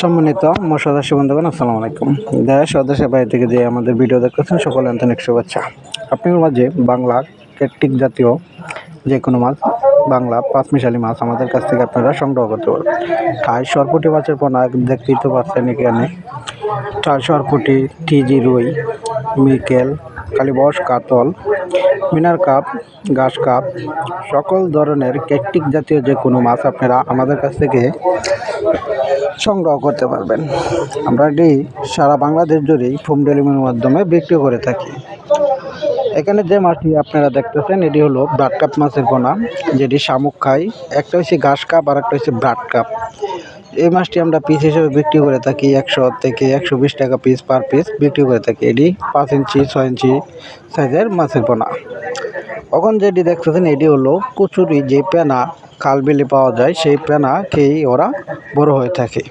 সম্মানিত মশাদাসী বন্ধুগণ, আসসালামু আলাইকুম। দেশ ও দেশের বাইরে থেকে যে আমাদের ভিডিও দেখতেছেন, সকলে আন্তরিক শুভেচ্ছা। আপনার মাঝে বাংলা কেট্টিক জাতীয় যে কোনো মাছ, বাংলা পাঁচমিশালি মাছ আমাদের কাছ থেকে আপনারা সংগ্রহ করতে পারবেন। টাই সরপুটি মাছের পোনা দেখতেই তো পাচ্ছেন এখানে। টাই সরপুটি, টিজি রুই, মিকেল কালীবস কাতল, মিনার কাপ, ঘাস কাপ, সকল ধরনের কেট্টিক জাতীয় যে কোনো মাছ আপনারা আমাদের কাছ থেকে সংগ্রহ করতে পারবেন। আমরা এটি সারা বাংলাদেশ জুড়েই হোম ডেলিভারির মাধ্যমে বিক্রি করে থাকি। এখানে যে মাছটি আপনারা দেখতেছেন, এটি হলো ব্রাড কাপ মাছের পোনা যেটি শামুক খায় একটা হচ্ছে ঘাস কাপ আর একটা হচ্ছে ব্রাড কাপ। এই মাছটি আমরা পিস হিসেবে বিক্রি করে থাকি একশো থেকে একশো বিশ টাকা পিস পার পিস বিক্রি করে থাকি। এটি পাঁচ ইঞ্চি, ছয় ইঞ্চি সাইজের মাছের পোনা এখন যেটি দেখতেছেন, এটি হলো কচুরি, যে পেনা খাল বিলে পাওয়া যায়, সেই পেনা খেয়েই ওরা বড় হয়ে থাকে।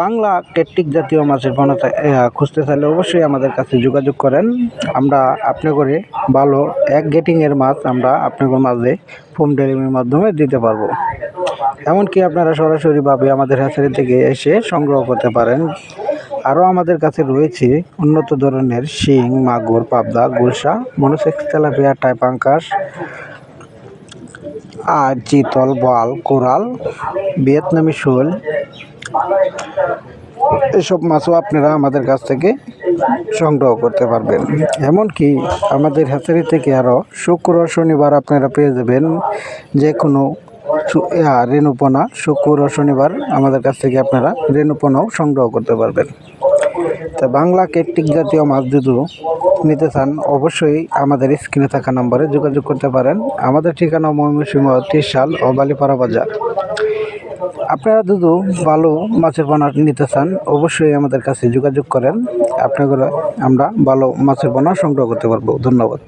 বাংলা কেট্টিক জাতীয় মাছের পোনা খুঁজতে চাইলে অবশ্যই আমাদের কাছে যোগাযোগ করেন। আমরা আপনি করে ভালো এক গেটিংয়ের মাছ আমরা আপনাদের মাঝে হোম ডেলিভারির মাধ্যমে দিতে পারব। এমনকি আপনারা সরাসরিভাবে আমাদের হ্যাচারি থেকে এসে সংগ্রহ করতে পারেন। আরও আমাদের কাছে রয়েছে উন্নত ধরনের শিং, মাগুর, পাবদা, গুলশা, মনোসেক্স, তেলাপিয়া টাইপাঙ্কাস আর চিতল বল, কোরাল, ভিয়েতনামি শোল, এসব মাছও আপনারা আমাদের কাছ থেকে সংগ্রহ করতে পারবেন। এমনকি আমাদের হ্যাচারি থেকে আরও শুক্র শনিবার আপনারা পেয়ে যাবেন যে কোনো রেণুপনা। শুক্র শনিবার আমাদের কাছ থেকে আপনারা রেণুপনাও সংগ্রহ করতে পারবেন। তা বাংলা কেটটিক জাতীয় মাছ দুধু নিতে চান, অবশ্যই আমাদের স্ক্রিনে থাকা নম্বরে যোগাযোগ করতে পারেন। আমাদের ঠিকানা ময়মনসিংহ ত্রিশাল ও বালিপাড়া বাজার। আপনারা দুধু ভালো মাছের পোনা নিতে চান, অবশ্যই আমাদের কাছে যোগাযোগ করেন। আপনারা আমরা ভালো মাছের পোনা সংগ্রহ করতে পারব। ধন্যবাদ।